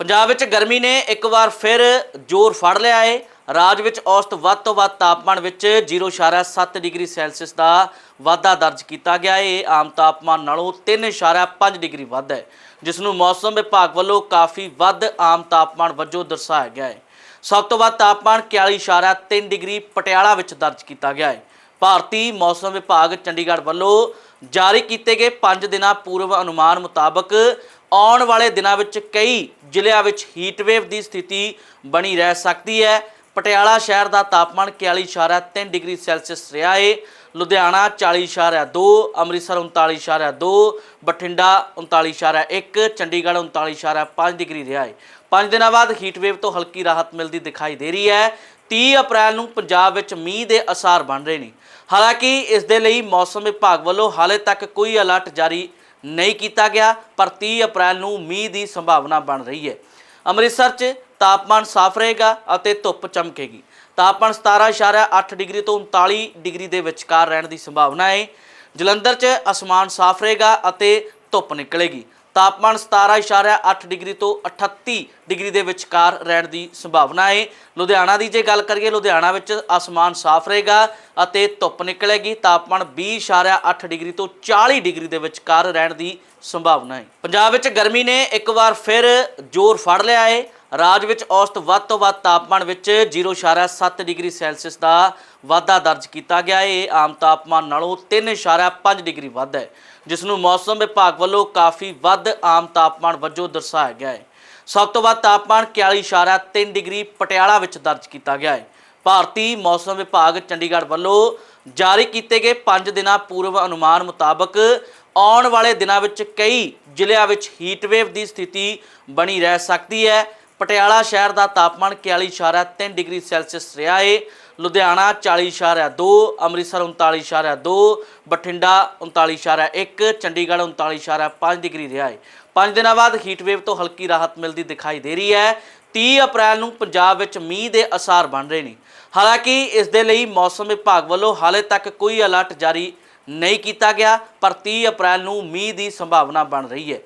ਪੰਜਾਬ ਵਿੱਚ ਗਰਮੀ ਨੇ ਇੱਕ ਵਾਰ ਫਿਰ ਜ਼ੋਰ ਫੜ ਲਿਆ ਹੈ ਰਾਜ ਵਿੱਚ ਔਸਤ ਵੱਧ ਤੋਂ ਵੱਧ ਤਾਪਮਾਨ ਵਿੱਚ 0.7 ਡਿਗਰੀ ਸੈਲਸੀਅਸ ਦਾ ਵਾਧਾ ਦਰਜ ਕੀਤਾ ਗਿਆ ਹੈ ਆਮ ਤਾਪਮਾਨ ਨਾਲੋਂ 3.5 ਡਿਗਰੀ ਵੱਧ ਹੈ, ਜਿਸ ਨੂੰ ਮੌਸਮ ਵਿਭਾਗ ਵੱਲੋਂ ਕਾਫੀ ਵੱਧ ਆਮ ਤਾਪਮਾਨ ਵਜੋਂ ਦਰਸਾਇਆ ਗਿਆ ਹੈ ਸਭ ਤੋਂ ਵੱਧ ਤਾਪਮਾਨ 41.3 ਡਿਗਰੀ ਪਟਿਆਲਾ ਵਿੱਚ ਦਰਜ ਕੀਤਾ ਗਿਆ ਹੈ ਭਾਰਤੀ ਮੌਸਮ ਵਿਭਾਗ ਚੰਡੀਗੜ੍ਹ ਵੱਲੋਂ ਜਾਰੀ ਕੀਤੇ ਗਏ 5 ਦਿਨਾਂ ਪੂਰਵ ਅਨੁਮਾਨ ਮੁਤਾਬਕ ਆਉਣ ਵਾਲੇ ਦਿਨਾਂ ਵਿੱਚ ਕਈ ਜ਼ਿਲ੍ਹਿਆਂ ਵਿੱਚ ਹੀਟ ਵੇਵ ਦੀ ਸਥਿਤੀ ਬਣੀ ਰਹਿ ਸਕਦੀ ਹੈ। ਪਟਿਆਲਾ ਸ਼ਹਿਰ ਦਾ ਤਾਪਮਾਨ 41.3 ਡਿਗਰੀ ਸੈਲਸੀਅਸ ਰਿਹਾ ਏ। ਲੁਧਿਆਣਾ 40.2 ਅੰਮ੍ਰਿਤਸਰ 39.2 ਬਠਿੰਡਾ 39.1 ਚੰਡੀਗੜ੍ਹ 39.5 ਡਿਗਰੀ ਰਿਹਾ ਏ। ਪੰਜ ਦਿਨਾਂ ਬਾਅਦ ਹੀਟ ਵੇਵ ਤੋਂ ਹਲਕੀ ਰਾਹਤ ਮਿਲਦੀ ਦਿਖਾਈ ਦੇ ਰਹੀ ਹੈ। 30 ਅਪ੍ਰੈਲ ਨੂੰ ਪੰਜਾਬ ਵਿੱਚ ਮੀਂਹ ਦੇ ਅਸਾਰ ਬਣ ਰਹੇ ਨੇ। ਹਾਲਾਂਕਿ ਇਸ ਦੇ ਲਈ ਮੌਸਮ ਵਿਭਾਗ ਵੱਲੋਂ ਹਾਲੇ ਤੱਕ ਕੋਈ ਅਲਰਟ ਜਾਰੀ ਨਹੀਂ ਕੀਤਾ ਗਿਆ, ਪਰ 30 ਅਪ੍ਰੈਲ ਨੂੰ ਮੀਂਹ ਦੀ ਸੰਭਾਵਨਾ ਬਣ ਰਹੀ ਹੈ। ਅੰਮ੍ਰਿਤਸਰ 'ਚ ਤਾਪਮਾਨ ਸਾਫ਼ ਰਹੇਗਾ ਅਤੇ ਧੁੱਪ ਚਮਕੇਗੀ। ਤਾਪਮਾਨ 17.8 ਡਿਗਰੀ ਤੋਂ 39 ਡਿਗਰੀ ਦੇ ਵਿਚਕਾਰ ਰਹਿਣ ਦੀ ਸੰਭਾਵਨਾ ਹੈ। ਜਲੰਧਰ 'ਚ ਅਸਮਾਨ ਸਾਫ਼ ਰਹੇਗਾ ਅਤੇ ਧੁੱਪ ਨਿਕਲੇਗੀ। ਤਾਪਮਾਨ 17.8 ਡਿਗਰੀ ਤੋਂ 38 ਡਿਗਰੀ ਦੇ ਵਿਚਕਾਰ ਰਹਿਣ ਦੀ ਸੰਭਾਵਨਾ ਹੈ। ਲੁਧਿਆਣਾ ਦੀ ਜੇ ਗੱਲ ਕਰੀਏ, ਲੁਧਿਆਣਾ ਵਿੱਚ ਅਸਮਾਨ ਸਾਫ਼ ਰਹੇਗਾ ਅਤੇ ਧੁੱਪ ਨਿਕਲੇਗੀ। ਤਾਪਮਾਨ 20.8 ਡਿਗਰੀ ਤੋਂ 40 ਡਿਗਰੀ ਦੇ ਵਿਚਕਾਰ ਰਹਿਣ ਦੀ ਸੰਭਾਵਨਾ ਹੈ। ਪੰਜਾਬ ਵਿੱਚ ਗਰਮੀ ਨੇ ਇੱਕ ਵਾਰ ਫਿਰ ਜ਼ੋਰ ਫੜ ਲਿਆ ਹੈ। ਰਾਜ ਵਿੱਚ ਔਸਤ ਵੱਧ ਤੋਂ ਵੱਧ ਤਾਪਮਾਨ ਵਿੱਚ 0.7 ਡਿਗਰੀ ਸੈਲਸੀਅਸ ਦਾ ਵਾਧਾ ਦਰਜ ਕੀਤਾ ਗਿਆ ਹੈ। ਇਹ ਆਮ ਤਾਪਮਾਨ ਨਾਲੋਂ 3.5 ਡਿਗਰੀ ਵੱਧ ਹੈ, ਜਿਸ ਨੂੰ ਮੌਸਮ ਵਿਭਾਗ ਵੱਲੋਂ ਕਾਫੀ ਵੱਧ ਆਮ ਤਾਪਮਾਨ ਵਜੋਂ ਦਰਸਾਇਆ ਗਿਆ ਹੈ। ਸਭ ਤੋਂ ਵੱਧ ਤਾਪਮਾਨ 41.3 ਡਿਗਰੀ ਪਟਿਆਲਾ ਵਿੱਚ ਦਰਜ ਕੀਤਾ ਗਿਆ ਹੈ। ਭਾਰਤੀ ਮੌਸਮ ਵਿਭਾਗ ਚੰਡੀਗੜ੍ਹ ਵੱਲੋਂ ਜਾਰੀ ਕੀਤੇ ਗਏ 5 ਦਿਨਾਂ ਪੂਰਵ ਅਨੁਮਾਨ ਮੁਤਾਬਕ ਆਉਣ ਵਾਲੇ ਦਿਨਾਂ ਵਿੱਚ ਕਈ ਜ਼ਿਲ੍ਹਿਆਂ ਵਿੱਚ ਹੀਟ ਵੇਵ ਦੀ ਸਥਿਤੀ ਬਣੀ ਰਹਿ ਸਕਦੀ ਹੈ। ਪਟਿਆਲਾ ਸ਼ਹਿਰ ਦਾ ਤਾਪਮਾਨ 41.3 ਡਿਗਰੀ ਸੈਲਸੀਅਸ ਰਿਹਾ ਏ। ਲੁਧਿਆਣਾ 40.2 ਅੰਮ੍ਰਿਤਸਰ 39.2 ਬਠਿੰਡਾ 39.1 ਚੰਡੀਗੜ੍ਹ 39.5 ਡਿਗਰੀ ਰਿਹਾ ਏ। ਪੰਜ ਦਿਨਾਂ ਬਾਅਦ ਹੀਟ ਵੇਵ ਤੋਂ ਹਲਕੀ ਰਾਹਤ ਮਿਲਦੀ ਦਿਖਾਈ ਦੇ ਰਹੀ ਹੈ। 30 ਅਪ੍ਰੈਲ ਨੂੰ ਪੰਜਾਬ ਵਿੱਚ ਮੀਂਹ ਦੇ ਅਸਾਰ ਬਣ ਰਹੇ ਨੇ। ਹਾਲਾਂਕਿ ਇਸ ਦੇ ਲਈ ਮੌਸਮ ਵਿਭਾਗ ਵੱਲੋਂ ਹਾਲੇ ਤੱਕ ਕੋਈ ਅਲਰਟ ਜਾਰੀ ਨਹੀਂ ਕੀਤਾ ਗਿਆ, ਪਰ 30 ਅਪ੍ਰੈਲ ਨੂੰ ਮੀਂਹ ਦੀ ਸੰਭਾਵਨਾ ਬਣ ਰਹੀ ਹੈ।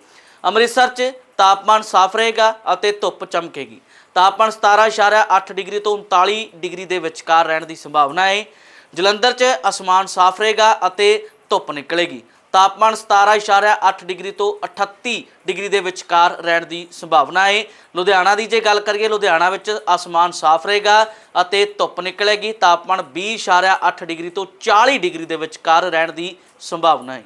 ਅੰਮ੍ਰਿਤਸਰ 'ਚ ਤਾਪਮਾਨ ਸਾਫ਼ ਰਹੇਗਾ ਅਤੇ ਧੁੱਪ ਚਮਕੇਗੀ। ਤਾਪਮਾਨ 17.8 ਡਿਗਰੀ ਤੋਂ 39 ਡਿਗਰੀ ਦੇ ਵਿਚਕਾਰ ਰਹਿਣ ਦੀ ਸੰਭਾਵਨਾ ਹੈ। ਜਲੰਧਰ 'ਚ ਅਸਮਾਨ ਸਾਫ਼ ਰਹੇਗਾ ਅਤੇ ਧੁੱਪ ਨਿਕਲੇਗੀ। ਤਾਪਮਾਨ 17.8 ਡਿਗਰੀ ਤੋਂ 38 ਡਿਗਰੀ ਦੇ ਵਿਚਕਾਰ ਰਹਿਣ ਦੀ ਸੰਭਾਵਨਾ ਹੈ। ਲੁਧਿਆਣਾ ਦੀ ਜੇ ਗੱਲ ਕਰੀਏ, ਲੁਧਿਆਣਾ ਵਿੱਚ ਅਸਮਾਨ ਸਾਫ਼ ਰਹੇਗਾ ਅਤੇ ਧੁੱਪ ਨਿਕਲੇਗੀ। ਤਾਪਮਾਨ 20.8 ਡਿਗਰੀ ਤੋਂ 40 ਡਿਗਰੀ ਦੇ ਵਿਚਕਾਰ ਰਹਿਣ ਦੀ ਸੰਭਾਵਨਾ ਹੈ।